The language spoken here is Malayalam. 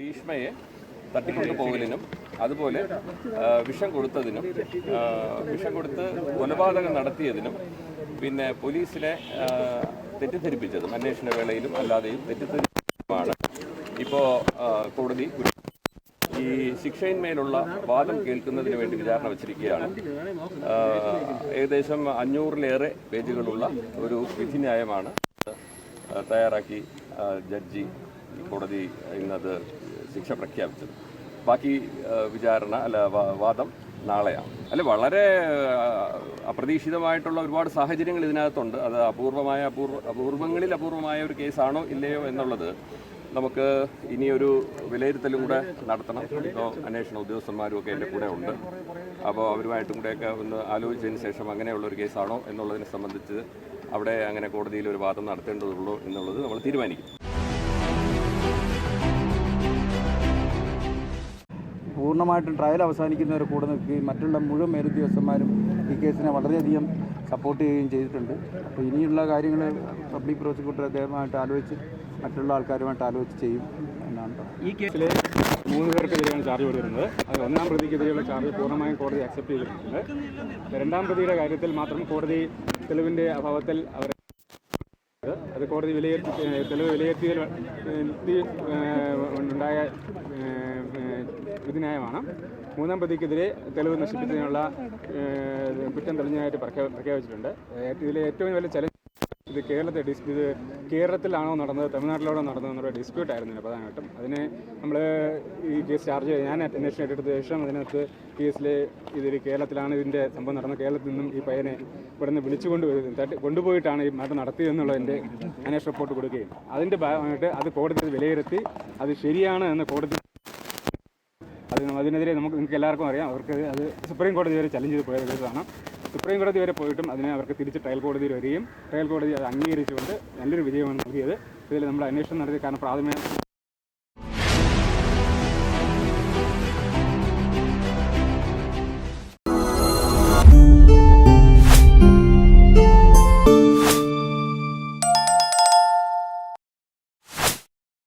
രേഷ്മയെ തട്ടിക്കൊണ്ടുപോകലിനും അതുപോലെ വിഷം കൊടുത്തതിനും വിഷം കൊടുത്ത് കൊലപാതകം നടത്തിയതിനും പിന്നെ പോലീസിനെ തെറ്റിദ്ധരിപ്പിച്ചതും അന്വേഷണ വേളയിലും അല്ലാതെയും തെറ്റിദ്ധരിപ്പിച്ചതുമാണ്. ഇപ്പോൾ കോടതി ഈ ശിക്ഷയിന്മേലുള്ള വാദം കേൾക്കുന്നതിന് വേണ്ടി വിചാരണ വച്ചിരിക്കുകയാണ്. ഏകദേശം അഞ്ഞൂറിലേറെ പേജുകളുള്ള ഒരു വിധിന്യായമാണ് തയ്യാറാക്കി ജഡ്ജി കോടതി ഇന്നത് ശിക്ഷ പ്രഖ്യാപിച്ചത്. ബാക്കി വിചാരണ അല്ല വാദം നാളെയാണ്. അല്ല വളരെ അപ്രതീക്ഷിതമായിട്ടുള്ള ഒരുപാട് സാഹചര്യങ്ങൾ ഇതിനകത്തുണ്ട്. അത് അപൂർവമായ അപൂർവ അപൂർവങ്ങളിൽ അപൂർവമായ ഒരു കേസാണോ ഇല്ലയോ എന്നുള്ളത് നമുക്ക് ഇനിയൊരു വിലയിരുത്തലും കൂടെ നടത്തണം. ഇപ്പോൾ അന്വേഷണ ഉദ്യോഗസ്ഥന്മാരും ഒക്കെ എന്റെ കൂടെ ഉണ്ട്. അപ്പോൾ അവരുമായിട്ടും കൂടെയൊക്കെ ഒന്ന് ആലോചിച്ചതിന് ശേഷം അങ്ങനെയുള്ള ഒരു കേസാണോ എന്നുള്ളതിനെ സംബന്ധിച്ച് അവിടെ അങ്ങനെ കോടതിയിൽ ഒരു വാദം നടത്തേണ്ടതുള്ളൂ എന്നുള്ളത് നമ്മൾ തീരുമാനിക്കും. പൂർണമായിട്ടും ട്രയൽ അവസാനിക്കുന്നവരെ കൂടെ നിൽക്കുകയും മറ്റുള്ള മുഴുവൻ മേലുദ്യോഗസ്ഥന്മാരും ഈ കേസിനെ വളരെയധികം സപ്പോർട്ട് ചെയ്യുകയും ചെയ്തിട്ടുണ്ട്. അപ്പോൾ ഇനിയുള്ള കാര്യങ്ങൾ പബ്ലിക് പ്രോസിക്യൂട്ടർ അദ്ദേഹമായിട്ട് ആലോചിച്ച് മറ്റുള്ള ആൾക്കാരുമായിട്ട് ആലോചിച്ച് ചെയ്യും എന്നാണ്. ഈ കേസിലെ മൂന്ന് പേർക്കെതിരെയാണ് ചാർജ് കൊടുത്തിരുന്നത്. അത് ഒന്നാം പ്രതിക്കെതിരെയുള്ള ചാർജ് പൂർണമായും കോടതി അക്സെപ്റ്റ് ചെയ്തിട്ടുണ്ട്. രണ്ടാം പ്രതിയുടെ കാര്യത്തിൽ മാത്രം കോടതി തെളിവിന്റെ അഭാവത്തിൽ അവർ അത് കോടതി വിലയിരുത്തി തെളിവ് വിലയിരുത്തിയതിൽ ഉണ്ടായ ഏഹ് വിധിന്യായമാണ് മൂന്നാം പ്രതിക്കെതിരെ തെളിവ് നശിപ്പിച്ചതിനുള്ള കുറ്റം തെളിഞ്ഞതായിട്ട് പ്രഖ്യാ- പ്രഖ്യാപിച്ചിട്ടുണ്ട്. ഇതിലെ ഏറ്റവും വലിയ ചലഞ്ച് ഇത് കേരളത്തെ ഡിസ് ഇത് കേരളത്തിലാണോ നടന്നത് തമിഴ്നാട്ടിലാണോ നടന്നത് എന്നുള്ള ഡിസ്പ്യൂട്ട് ആയിരുന്നു പ്രധാനമായിട്ടും. അതിന് നമ്മൾ ഈ കേസ് ചാർജ് ചെയ്ത് ഞാൻ അന്വേഷണം ഏറ്റെടുത്ത ശേഷം അതിനകത്ത് കേസിൽ ഇതിൽ കേരളത്തിലാണ് ഇതിന്റെ സംഭവം നടന്നത് കേരളത്തിൽ നിന്നും ഈ പയ്യനെ ഇവിടെ നിന്ന് വരും- തട്ടി കൊണ്ടുപോയിട്ടാണ് ഈ മരണം നടത്തിയതെന്നുള്ളതിന്റെ അന്വേഷണ റിപ്പോർട്ട് കൊടുക്കുകയും. അതിന്റെ ഭാഗമായിട്ട് അത് കോടതി വിലയിരുത്തി അത് ശരിയാണ് എന്ന് കോടതി അതിനെതിരെ നമുക്ക് നിങ്ങൾക്ക് എല്ലാവർക്കും അറിയാം. അവർക്ക് അത് സുപ്രീം കോടതി വരെ ചലഞ്ച് ചെയ്ത് പോയ കേസാണ്. സുപ്രീം കോടതി വരെ പോയിട്ടും അതിനെ അവർക്ക് തിരിച്ച് ട്രയൽ കോടതിയിൽ വരികയും ട്രയൽ കോടതി അത് അംഗീകരിച്ചുകൊണ്ട് നല്ലൊരു വിജയമാണ് നൽകിയത്. ഇതിൽ നമ്മൾ അന്വേഷണം നടത്തി കാരണം പ്രാഥമിക